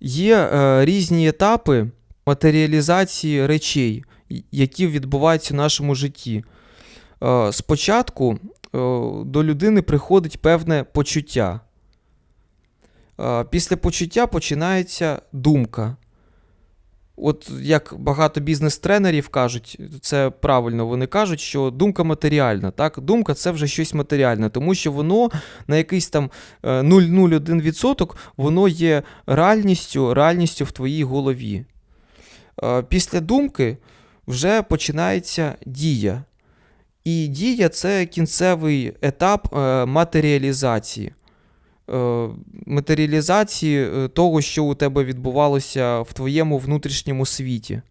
Є е, різні етапи матеріалізації речей, які відбуваються в нашому житті. Е, спочатку е, до людини приходить певне почуття. Е, після почуття починається думка. От як багато бізнес-тренерів кажуть, це правильно вони кажуть, що думка матеріальна. Так? Думка це вже щось матеріальне, тому що воно на якийсь там е, 0,01% воно є реальністю, реальністю в твоїй голові. Е, Після думки вже починається дія. І дія це кінцевий етап е, матеріалізації. Е, Матеріалізації е, того, що у тебе відбувалося в твоєму внутрішньому світі.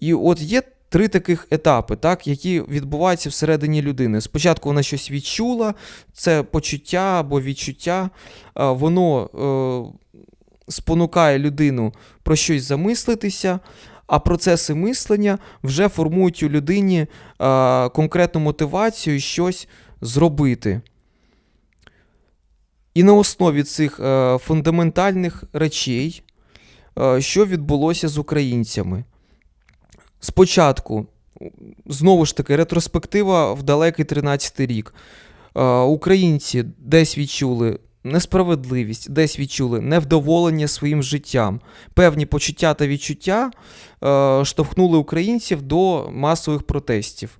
І от є три таких етапи, так, які відбуваються всередині людини. Спочатку вона щось відчула, це почуття або відчуття, е, воно е, спонукає людину про щось замислитися, а процеси мислення вже формують у людині е, конкретну мотивацію щось зробити. І на основі цих е, фундаментальних речей, е, що відбулося з українцями. Спочатку, знову ж таки, ретроспектива в далекий 13-й рік. Е, Українці десь відчули несправедливість, десь відчули невдоволення своїм життям. Певні почуття та відчуття штовхнули українців до масових протестів,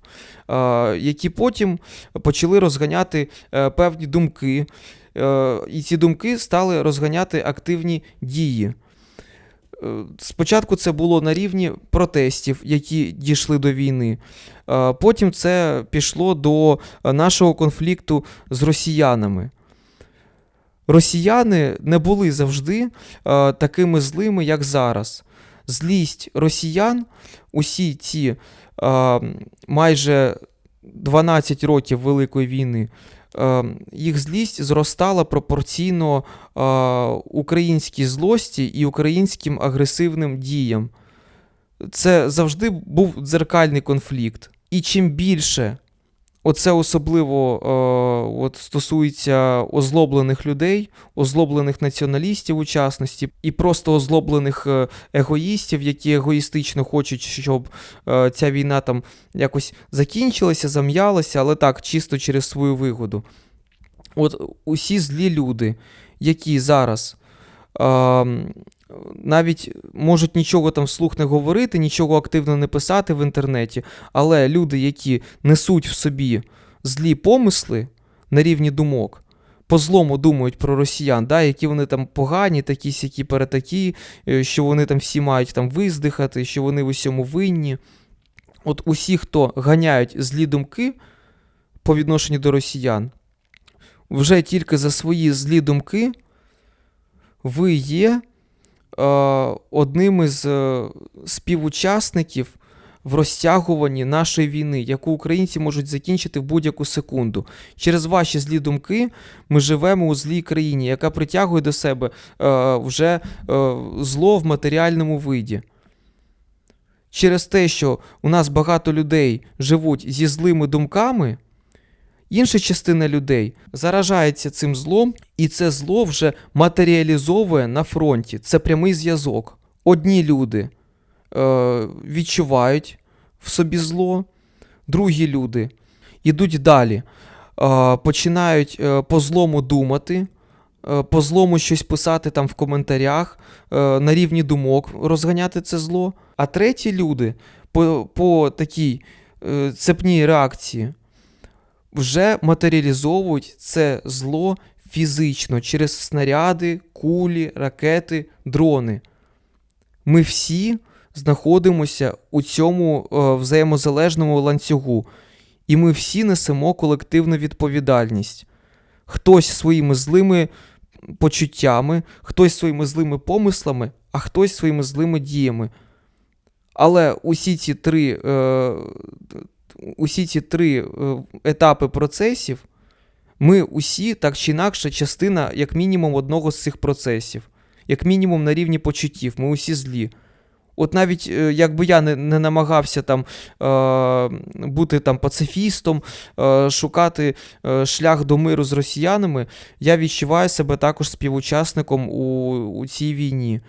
які потім почали розганяти певні думки. Е, І ці думки стали розганяти активні дії. Е, Спочатку це було на рівні протестів, які дійшли до війни. Е, Потім це пішло до нашого конфлікту з росіянами. Росіяни не були завжди такими злими, як зараз. Злість росіян, усі ці майже 12 років Великої війни, їх злість зростала пропорційно е, українській злості і українським агресивним діям. Це завжди був дзеркальний конфлікт. І чим більше оце особливо е, от стосується озлоблених людей, озлоблених націоналістів у частності, і просто озлоблених е, егоїстів, які егоїстично хочуть, щоб е, ця війна там якось закінчилася, зам'ялася, але так, чисто через свою вигоду. От усі злі люди, які зараз е, навіть можуть нічого там вслух не говорити, нічого активно не писати в інтернеті, але люди, які несуть в собі злі помисли на рівні думок, по злому думають про росіян, да, які вони там погані, такі сякі перетакі, е, що вони там всі мають там виздихати, що вони в усьому винні. От усі, хто ганяють злі думки по відношенню до росіян, вже тільки за свої злі думки ви є одним із е, співучасників в розтягуванні нашої війни, яку українці можуть закінчити в будь-яку секунду. Через ваші злі думки ми живемо у злій країні, яка притягує до себе е, вже е, зло в матеріальному виді. Через те, що у нас багато людей живуть зі злими думками, інша частина людей заражається цим злом, і це зло вже матеріалізовує на фронті. Це прямий зв'язок. Одні люди е, відчувають в собі зло, другі люди йдуть далі, е, починають е, по злому думати, е, по злому щось писати там в коментарях, е, на рівні думок розганяти це зло. А треті люди по, по такій е, цепній реакції вже матеріалізовують це зло фізично через снаряди, кулі, ракети, дрони. Ми всі знаходимося у цьому е, взаємозалежному ланцюгу, і ми всі несемо колективну відповідальність. Хтось своїми злими почуттями, хтось своїми злими помислами, а хтось своїми злими діями. Але усі ці три, е, усі ці три е, етапи процесів, ми усі так чи інакше частина, як мінімум, одного з цих процесів, як мінімум на рівні почуттів, ми усі злі. От навіть е, якби я не, не намагався там е, бути там пацифістом, е, шукати е, шлях до миру з росіянами, я відчуваю себе також співучасником у, у цій війні.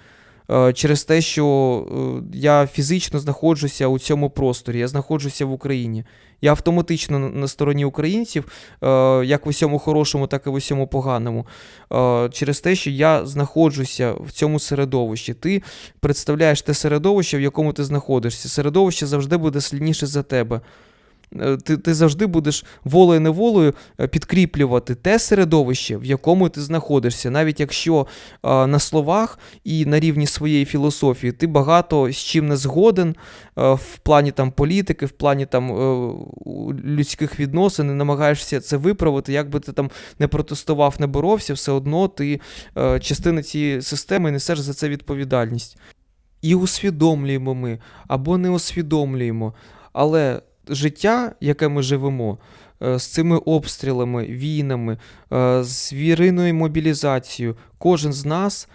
Е, Через те, що е, я фізично знаходжуся у цьому просторі, я знаходжуся в Україні. Я автоматично на- стороні українців, е, як в усьому хорошому, так і в усьому поганому. Через те, що я знаходжуся в цьому середовищі. Ти представляєш те середовище, в якому ти знаходишся. Середовище завжди буде сильніше за тебе. Е, Ти, ти завжди будеш волею-неволею е, підкріплювати те середовище, в якому ти знаходишся, навіть якщо е, на словах і на рівні своєї філософії ти багато з чим не згоден е, в плані там політики, в плані там людських відносин, і намагаєшся це виправити, як би ти там не протестував, не боровся, все одно ти е, частина цієї системи несеш за це відповідальність. І усвідомлюємо ми або не усвідомлюємо, але життя, яке ми живемо, е, з цими обстрілами, війнами, е, з віриною мобілізацією, кожен з нас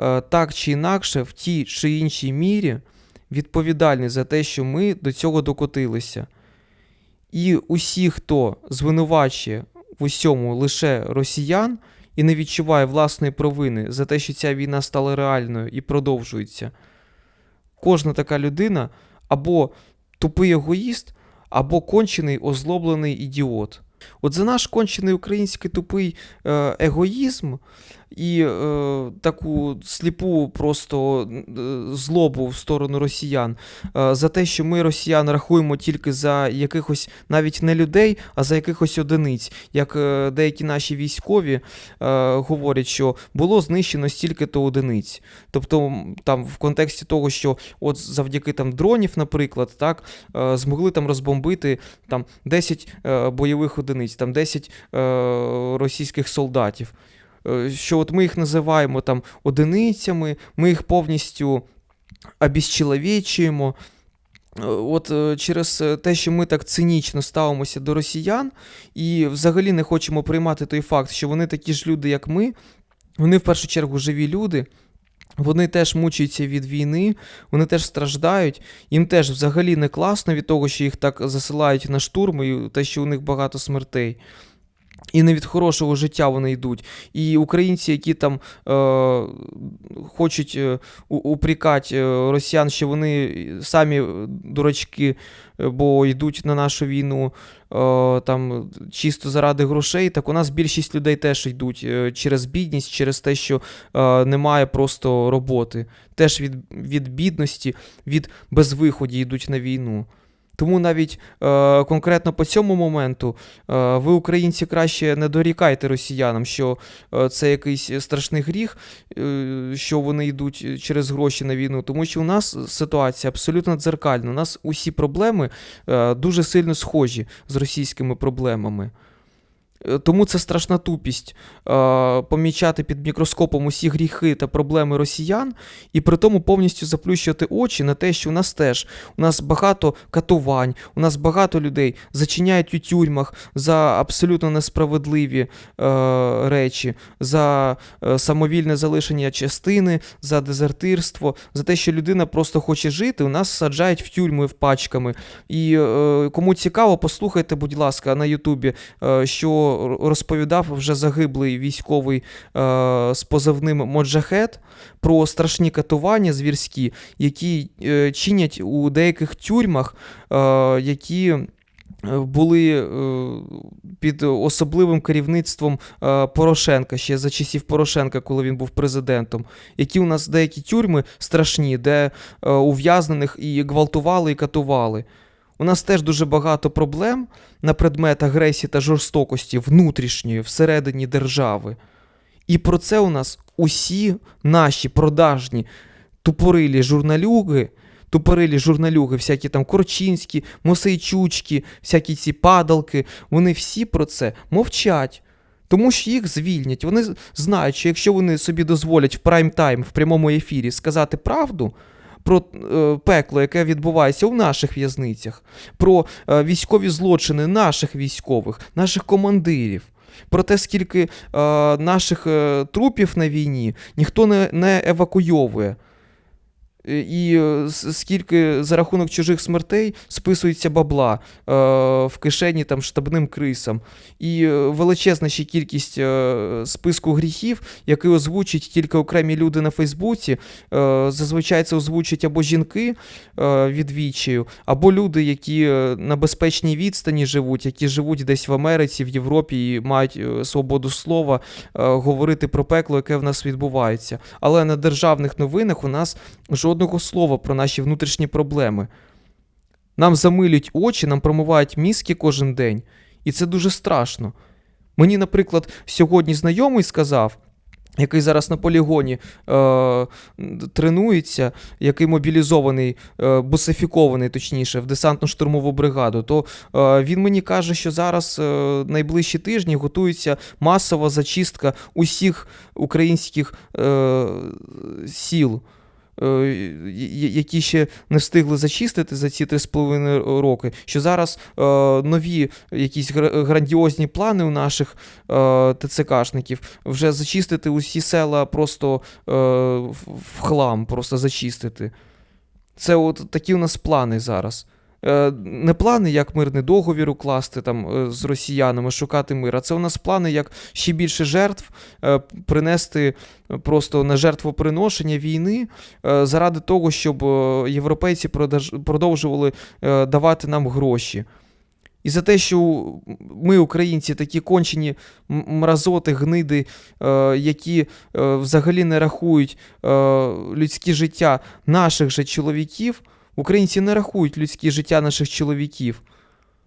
е, так чи інакше, в тій чи іншій мірі відповідальний за те, що ми до цього докотилися. І усі, хто звинувачує в усьому лише росіян і не відчуває власної провини за те, що ця війна стала реальною і продовжується, кожна така людина або тупий егоїст, або кончений озлоблений ідіот. От за наш кончений український тупий е, егоїзм і е, таку сліпу просто е, злобу в сторону росіян, е, за те, що ми росіян рахуємо тільки за якихось навіть не людей, а за якихось одиниць, як е, деякі наші військові е, говорять, що було знищено стільки-то одиниць. Тобто там в контексті того, що от завдяки там дронів, наприклад, так, е, змогли там розбомбити там 10 е, бойових одиниць, там 10 е, російських солдатів. Е, Що от ми їх називаємо там одиницями, ми їх повністю обіщеловічуємо. Е, От е, через те, що ми так цинічно ставимося до росіян і взагалі не хочемо приймати той факт, що вони такі ж люди, як ми, вони в першу чергу живі люди. Вони теж мучаються від війни, вони теж страждають, їм теж взагалі не класно від того, що їх так засилають на штурми, і те, що у них багато смертей. І не від хорошого життя вони йдуть. І українці, які там е, хочуть е, упрікати е, росіян, що вони самі дурачки, е, бо йдуть на нашу війну е, там чисто заради грошей, так у нас більшість людей теж йдуть е, через бідність, через те, що е, немає просто роботи. Теж від, від бідності, від безвиході йдуть на війну. Тому навіть е, конкретно по цьому моменту е, ви, українці, краще не дорікайте росіянам, що е, це якийсь страшний гріх, е, що вони йдуть через гроші на війну, тому що у нас ситуація абсолютно дзеркальна. У нас усі проблеми е, дуже сильно схожі з російськими проблемами. Е, Тому це страшна тупість е, помічати під мікроскопом усі гріхи та проблеми росіян, і при тому повністю заплющувати очі на те, що у нас теж у нас багато катувань, у нас багато людей зачиняють у тюрмах за абсолютно несправедливі е, речі, за е, самовільне залишення частини, за дезертирство, за те, що людина просто хоче жити, у нас саджають в тюрми в пачками. І е, кому цікаво, послухайте, будь ласка, на Ютубі, е, що розповідав вже загиблий військовий е, з позивним Моджахет про страшні катування звірські, які е, чинять у деяких тюрмах, е, які. е, Були е, під особливим керівництвом е, Порошенка ще за часів Порошенка, коли він був президентом. Які у нас деякі тюрми страшні, де ув'язнених і гвалтували, і катували. У нас теж дуже багато проблем на предмет агресії та жорстокості внутрішньої всередині держави. І про це у нас усі наші продажні тупорилі журналюги, тупорилі журналюги, всякі там Корчинські, Мосейчучки, всякі ці падалки, вони всі про це мовчать. Тому що їх звільнять. Вони знають, що якщо вони собі дозволять в прайм-тайм в прямому ефірі сказати правду про е, пекло, яке відбувається у наших в'язницях, про е, військові злочини наших військових, наших командирів. Про те, скільки е, наших е, трупів на війні ніхто не, не евакуйовує. Е, І е, скільки за рахунок чужих смертей списується бабла е, в кишені там штабним крисам. І величезна ще кількість списку гріхів, який озвучить тільки окремі люди на Фейсбуці. Зазвичай це озвучать або жінки е, від або люди, які на безпечній відстані живуть, які живуть десь в Америці, в Європі і мають свободу слова говорити про пекло, яке в нас відбувається. Але на державних новинах у нас жодного слова про наші внутрішні проблеми. Нам замилюють очі, нам промивають мізки кожен день, і це дуже страшно. Мені, наприклад, сьогодні знайомий сказав, який зараз на полігоні е, тренується, який мобілізований, е, бусифікований, точніше, в десантно-штурмову бригаду, то е, він мені каже, що зараз е, найближчі тижні готується масова зачистка усіх українських е, сіл. Е, які ще не встигли зачистити за ці 3,5 роки, що зараз е, нові якісь гра- грандіозні плани у наших е, ТЦКшників вже зачистити усі села просто в хлам, просто зачистити. Це от такі у нас плани зараз. Е, Не плани, як мирний договір укласти там е, з росіянами, шукати мир, а це у нас плани, як ще більше жертв е, принести просто на жертвоприношення війни заради того, щоб європейці продовжували давати нам гроші. І за те, що ми, українці, такі кончені мразоти, гниди, які взагалі не рахують людське життя наших же чоловіків, українці не рахують людське життя наших чоловіків.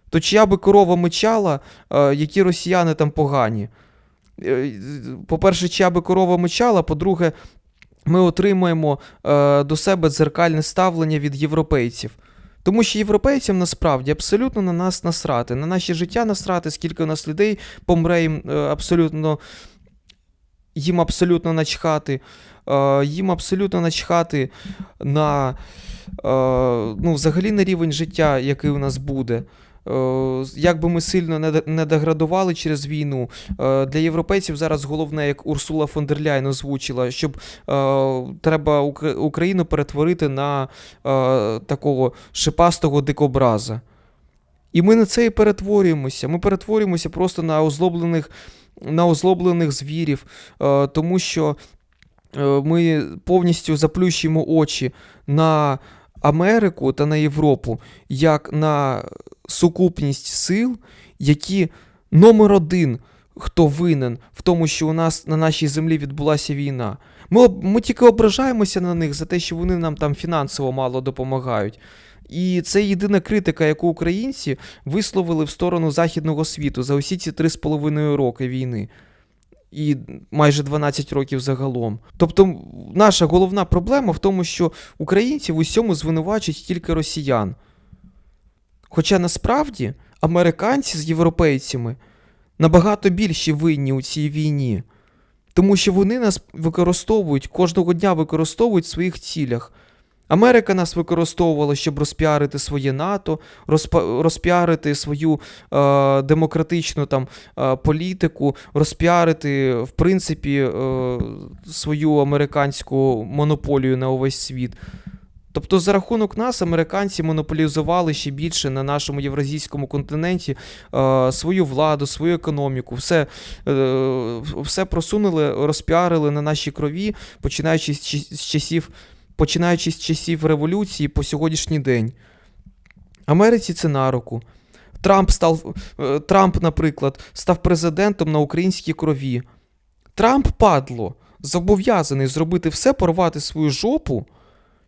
То чия би корова мечала, е, які росіяни там погані. Е, По-перше, чия би корова мечала, по-друге, ми отримуємо е, до себе дзеркальне ставлення від європейців. Тому що європейцям насправді абсолютно на нас насрати, на наше життя насрати, скільки у нас людей помре їм абсолютно. Їм абсолютно начхати, їм абсолютно начхати на е, ну, взагалі на рівень життя, який у нас буде. Е, Як би ми сильно не деградували через війну, е, для європейців зараз головне, як Урсула фон дер Ляйн озвучила, щоб е, треба Україну перетворити на е, такого шипастого дикобраза. І ми на це і перетворюємося. Ми перетворюємося просто на озлоблених, на озлоблених звірів, е, тому що е, ми повністю заплющуємо очі на Америку та на Європу як на сукупність сил, які номер один, хто винен в тому, що у нас на нашій землі відбулася війна. Ми, ми тільки ображаємося на них за те, що вони нам там фінансово мало допомагають. І це єдина критика, яку українці висловили в сторону західного світу за усі ці 3,5 роки війни. І майже 12 років загалом. Тобто, наша головна проблема в тому, що українці в усьому звинувачують тільки росіян. Хоча насправді американці з європейцями набагато більші винні у цій війні, тому що вони нас використовують, кожного дня використовують в своїх цілях. Америка нас використовувала, щоб розпіарити своє НАТО, розпіарити свою е, демократичну там, е, політику, розпіарити, в принципі, е, свою американську монополію на увесь світ. Тобто, за рахунок нас, американці монополізували ще більше на нашому євразійському континенті е, свою владу, свою економіку, все, е, все просунули, розпіарили на нашій крові, починаючи з, з часів починаючи з часів революції по сьогоднішній день. Америці це на руку. Трамп став, е, Трамп, наприклад, став президентом на українській крові. Трамп, падло, зобов'язаний зробити все, порвати свою жопу,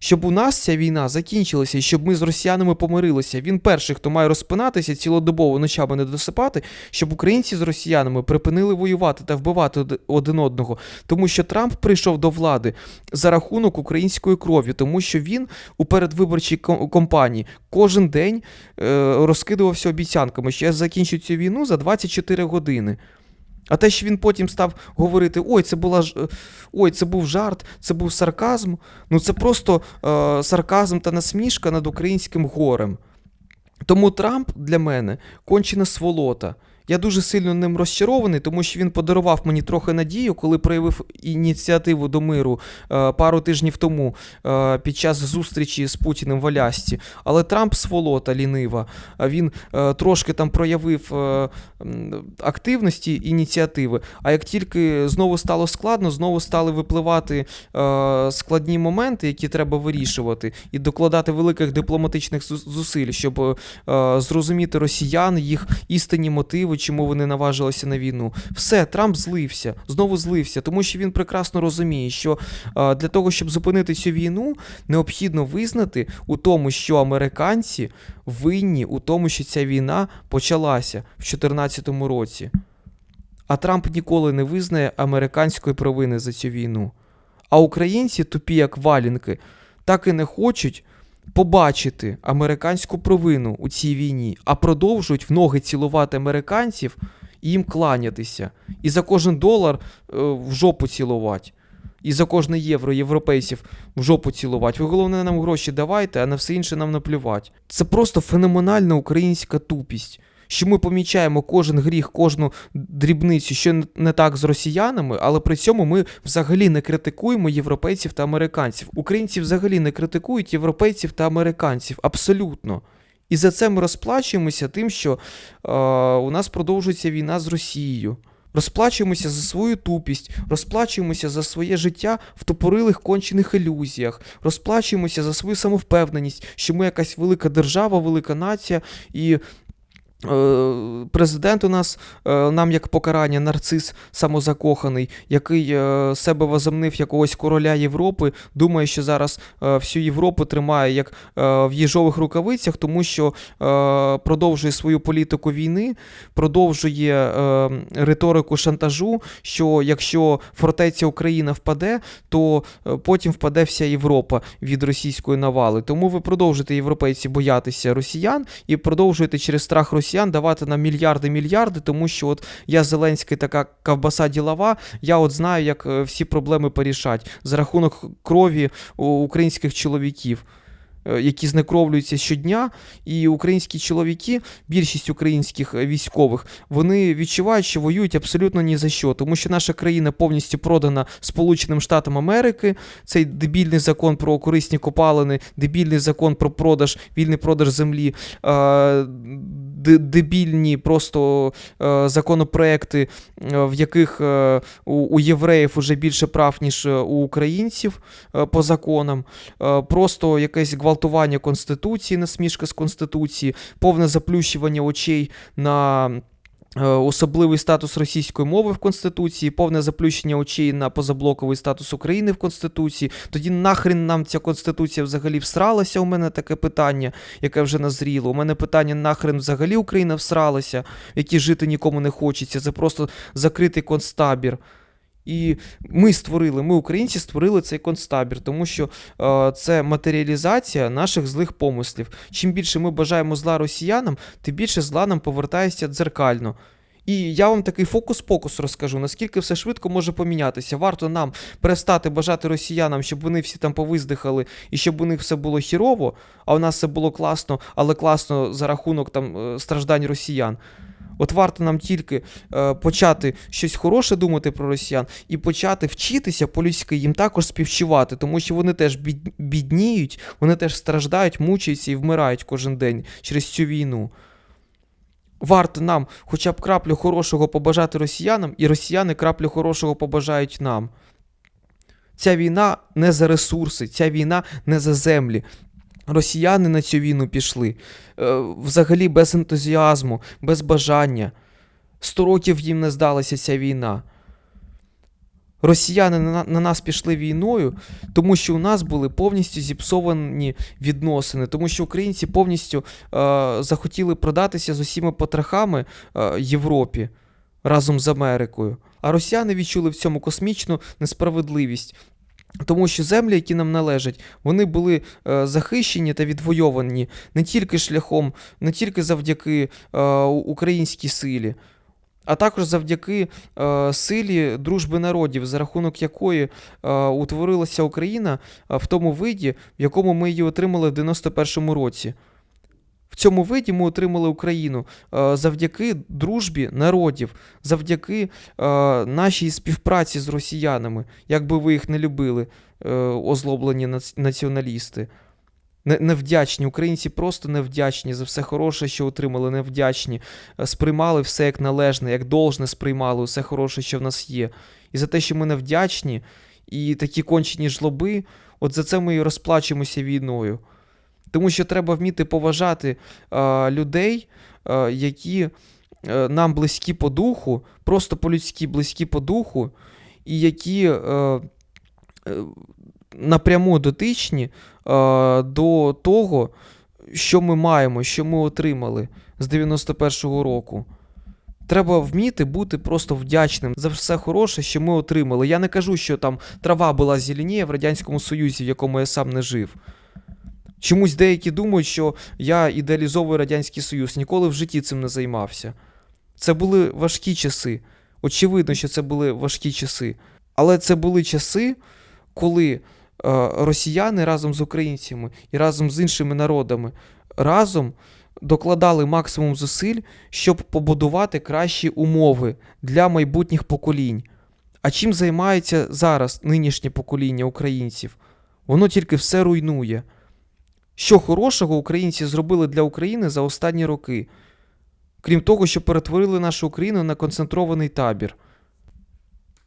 щоб у нас ця війна закінчилася і щоб ми з росіянами помирилися. Він перший, хто має розпинатися цілодобово ночами не досипати, щоб українці з росіянами припинили воювати та вбивати один одного. Тому що Трамп прийшов до влади за рахунок української крові, тому що він у передвиборчій ком- кампанії кожен день е, розкидувався обіцянками, що я закінчу цю війну за 24 години. А те, що він потім став говорити: ой, це була е, Ой, це був жарт, це був сарказм. Ну це просто е, сарказм та насмішка над українським горем. Тому Трамп для мене кончена сволота. Я дуже сильно ним розчарований, тому що він подарував мені трохи надію, коли проявив ініціативу до миру е, пару тижнів тому е, під час зустрічі з Путіним в Алясці. Але Трамп сволота лінива. А він е, трошки там проявив активності ініціативи. А як тільки знову стало складно, знову стали випливати складні моменти, які треба вирішувати, і докладати великих дипломатичних зу- зусиль, щоб зрозуміти росіян, їх істинні мотиви, чому вони наважилися на війну. Все, Трамп злився, знову злився, тому що він прекрасно розуміє, що е, для того, щоб зупинити цю війну, необхідно визнати у тому, що американці винні у тому, що ця війна почалася в 2014 році. А Трамп ніколи не визнає американської провини за цю війну. А українці, тупі як валінки, так і не хочуть побачити американську провину у цій війні, а продовжують в ноги цілувати американців і їм кланятися. І за кожен долар е, в жопу цілувати. І за кожне євро європейців в жопу цілувати. Ви головне нам гроші давайте, а на все інше нам наплювати. Це просто феноменальна українська тупість. Що ми помічаємо кожен гріх, кожну дрібницю, що не- так з росіянами, але при цьому ми взагалі не критикуємо європейців та американців. Українці взагалі не критикують європейців та американців. Абсолютно. І за це ми розплачуємося тим, що е, у нас продовжується війна з Росією. Розплачуємося за свою тупість, розплачуємося за своє життя в тупорилих кончених ілюзіях, розплачуємося за свою самовпевненість, що ми якась велика держава, велика нація, і президент у нас е, нам як покарання нарцис самозакоханий, який е, себе возомнив якогось короля Європи, думає, що зараз е, всю Європу тримає як е, в їжових рукавицях, тому що е, продовжує свою політику війни, продовжує е, риторику шантажу, що якщо фортеця Україна впаде, то е, потім впаде вся Європа від російської навали. Тому ви продовжуєте, європейці, боятися росіян і продовжуєте через страх росіян давати нам мільярди мільярди, тому що от я Зеленський така ковбаса ділова, я от знаю, як е, всі проблеми порішать за рахунок крові українських чоловіків. Е, Які знекровлюються щодня, і українські чоловіки, більшість українських е, військових, вони відчувають, що воюють абсолютно ні за що, тому що наша країна повністю продана Сполученим Штатам Америки. Цей дебільний закон про корисні копалини, дебільний закон про продаж, вільний продаж землі, е, дебільні просто законопроекти, в яких у, євреїв уже більше прав, ніж у українців по законам, просто якесь гвалтування Конституції, насмішка з Конституції, повне заплющування очей на. е, Особливий статус російської мови в Конституції, повне заплющення очей на позаблоковий статус України в Конституції. Тоді нахрен нам ця Конституція взагалі всралася? У мене таке питання, яке вже назріло. У мене питання нахрен взагалі Україна всралася, в якій жити нікому не хочеться. Це просто закритий концтабір. І ми створили, ми, українці, створили цей концтабір, тому що е, це матеріалізація наших злих помислів. Чим більше ми бажаємо зла росіянам, тим більше зла нам повертається дзеркально. І я вам такий фокус-покус розкажу, наскільки все швидко може помінятися. Варто нам перестати бажати росіянам, щоб вони всі там повиздихали і щоб у них все було хірово, а у нас все було класно, але класно за рахунок там е, страждань росіян. От варто нам тільки е, почати щось хороше думати про росіян і почати вчитися по-людськи їм також співчувати, тому що вони теж бід- бідніють, вони теж страждають, мучаються і вмирають кожен день через цю війну. Варто нам хоча б краплю хорошого побажати росіянам, і росіяни краплю хорошого побажають нам. Ця війна не за ресурси, ця війна не за землі. Росіяни на цю війну пішли е, взагалі без ентузіазму, без бажання. Сто років їм не здалася ця війна. Росіяни на, на нас пішли війною, тому що у нас були повністю зіпсовані відносини, тому що українці повністю е, захотіли продатися з усіма потрохами е, Європі разом з Америкою. А росіяни відчули в цьому космічну несправедливість. Тому що землі, які нам належать, вони були е, захищені та відвойовані не тільки шляхом, не тільки завдяки е, українській силі, а також завдяки е, силі дружби народів, за рахунок якої е, утворилася Україна е, в тому виді, в якому ми її отримали в 91-му році. В цьому виді ми отримали Україну е, завдяки дружбі народів, завдяки е, нашій співпраці з росіянами, як би ви їх не любили, е, озлоблені націоналісти. Невдячні, українці просто невдячні за все хороше, що отримали, невдячні, сприймали все як належне, як должне сприймали усе хороше, що в нас є. І за те, що ми невдячні, і такі кончені жлоби, от за це ми і розплачемося війною. Тому що треба вміти поважати е, людей, е, які е, нам близькі по духу, просто по-людськи близькі по духу, і які е, е, напряму дотичні е, до того, що ми маємо, що ми отримали з 91-го року. Треба вміти бути просто вдячним за все хороше, що ми отримали. Я не кажу, що там трава була зеленіє в Радянському Союзі, в якому я сам не жив. Чомусь деякі думають, що я ідеалізовую Радянський Союз, ніколи в житті цим не займався. Це були важкі часи. Очевидно, що це були важкі часи. Але це були часи, коли е, росіяни разом з українцями і разом з іншими народами разом докладали максимум зусиль, щоб побудувати кращі умови для майбутніх поколінь. А чим займається зараз нинішнє покоління українців? Воно тільки все руйнує. Що хорошого українці зробили для України за останні роки? Крім того, що перетворили нашу Україну на концентрований табір.